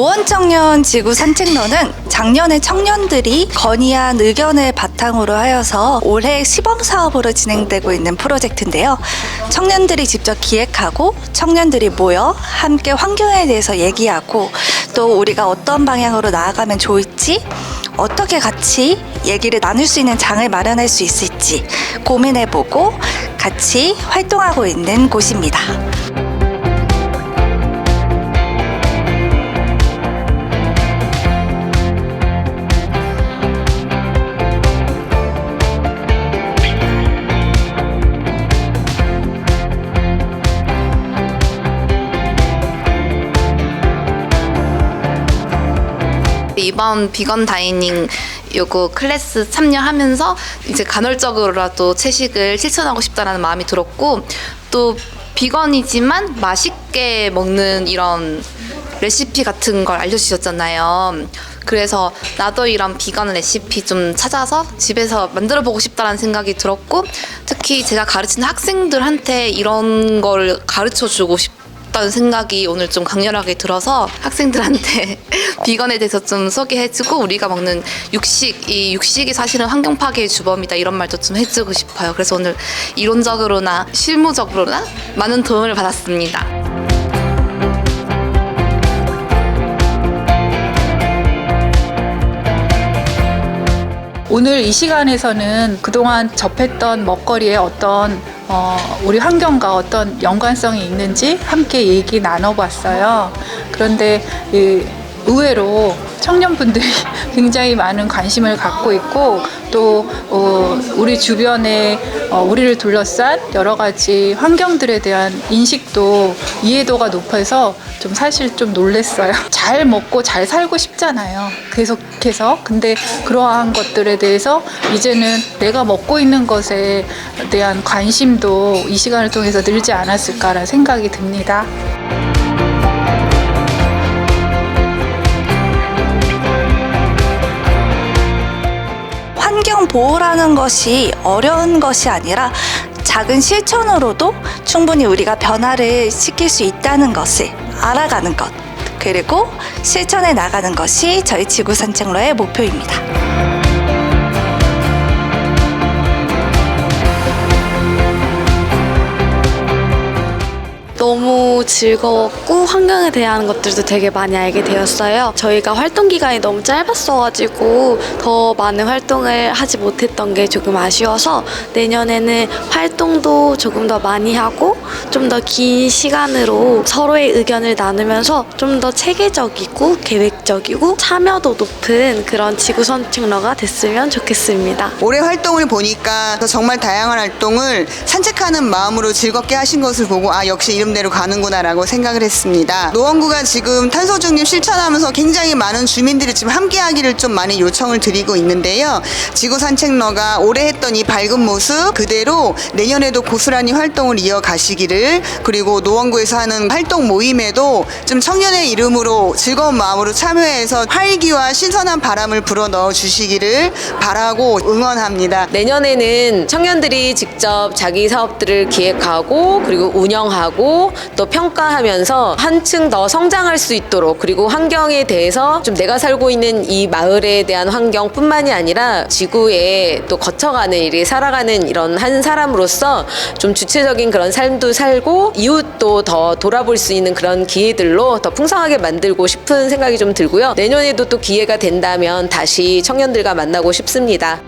노원청년 지구 산책로는 작년에 청년들이 건의한 의견을 바탕으로 하여서 올해 시범 사업으로 진행되고 있는 프로젝트인데요. 청년들이 직접 기획하고 청년들이 모여 함께 환경에 대해서 얘기하고 또 우리가 어떤 방향으로 나아가면 좋을지 어떻게 같이 얘기를 나눌 수 있는 장을 마련할 수 있을지 고민해보고 같이 활동하고 있는 곳입니다. 이번 비건 다이닝 요거 클래스 참여하면서 이제 간헐적으로라도 채식을 실천하고 싶다라는 마음이 들었고 또 비건이지만 맛있게 먹는 이런 레시피 같은 걸 알려주셨잖아요. 그래서 나도 이런 비건 레시피 좀 찾아서 집에서 만들어 보고 싶다라는 생각이 들었고 특히 제가 가르치는 학생들한테 이런 걸 가르쳐 주고 싶 다는 생각이 오늘 좀 강렬하게 들어서 학생들한테 비건에 대해서 좀 소개해주고 우리가 먹는 육식 이 육식이 사실은 환경 파괴의 주범이다 이런 말도 좀 해주고 싶어요. 그래서 오늘 이론적으로나 실무적으로나 많은 도움을 받았습니다. 오늘 이 시간에서는 그동안 접했던 먹거리의 어떤 어, 우리 환경과 어떤 연관성이 있는지 함께 얘기 나눠봤어요. 그런데 이 의외로 청년분들이 굉장히 많은 관심을 갖고 있고 또 어, 우리 주변에 어, 우리를 둘러싼 여러 가지 환경들에 대한 인식도 이해도가 높아서 좀 사실 좀 놀랬어요. 잘 먹고 잘 살고 싶잖아요. 계속해서 근데 그러한 것들에 대해서 이제는 내가 먹고 있는 것에 대한 관심도 이 시간을 통해서 늘지 않았을까라는 생각이 듭니다. 보호라는 것이 어려운 것이 아니라 작은 실천으로도 충분히 우리가 변화를 시킬 수 있다는 것을 알아가는 것. 그리고 실천해 나가는 것이 저희 지구 산책로의 목표입니다. 즐거웠고 환경에 대한 것들도 되게 많이 알게 되었어요. 저희가 활동 기간이 너무 짧았어가지고 더 많은 활동을 하지 못했던 게 조금 아쉬워서 내년에는 활동도 조금 더 많이 하고 좀 더 긴 시간으로 서로의 의견을 나누면서 좀 더 체계적이고 계획적이고 참여도 높은 그런 지구 선택러가 됐으면 좋겠습니다. 올해 활동을 보니까 정말 다양한 활동을 산책하는 마음으로 즐겁게 하신 것을 보고 아 역시 이름대로 가는구나 라고 생각을 했습니다. 노원구가 지금 탄소 중립 실천하면서 굉장히 많은 주민들이 지금 함께하기를 좀 많이 요청을 드리고 있는데요. 지구 산책로가 올해 했던 이 밝은 모습 그대로 내년에도 고스란히 활동을 이어가시기를 그리고 노원구에서 하는 활동 모임에도 좀 청년의 이름으로 즐거운 마음으로 참여해서 활기와 신선한 바람을 불어 넣어 주시기를 바라고 응원합니다. 내년에는 청년들이 직접 자기 사업들을 기획하고 그리고 운영하고 또 평가하면서 한층 더 성장할 수 있도록 그리고 환경에 대해서 좀 내가 살고 있는 이 마을에 대한 환경뿐만이 아니라 지구에 또 거쳐가는 일이 살아가는 이런 한 사람으로서 좀 주체적인 그런 삶도 살고 이웃도 더 돌아볼 수 있는 그런 기회들로 더 풍성하게 만들고 싶은 생각이 좀 들고요. 내년에도 또 기회가 된다면 다시 청년들과 만나고 싶습니다.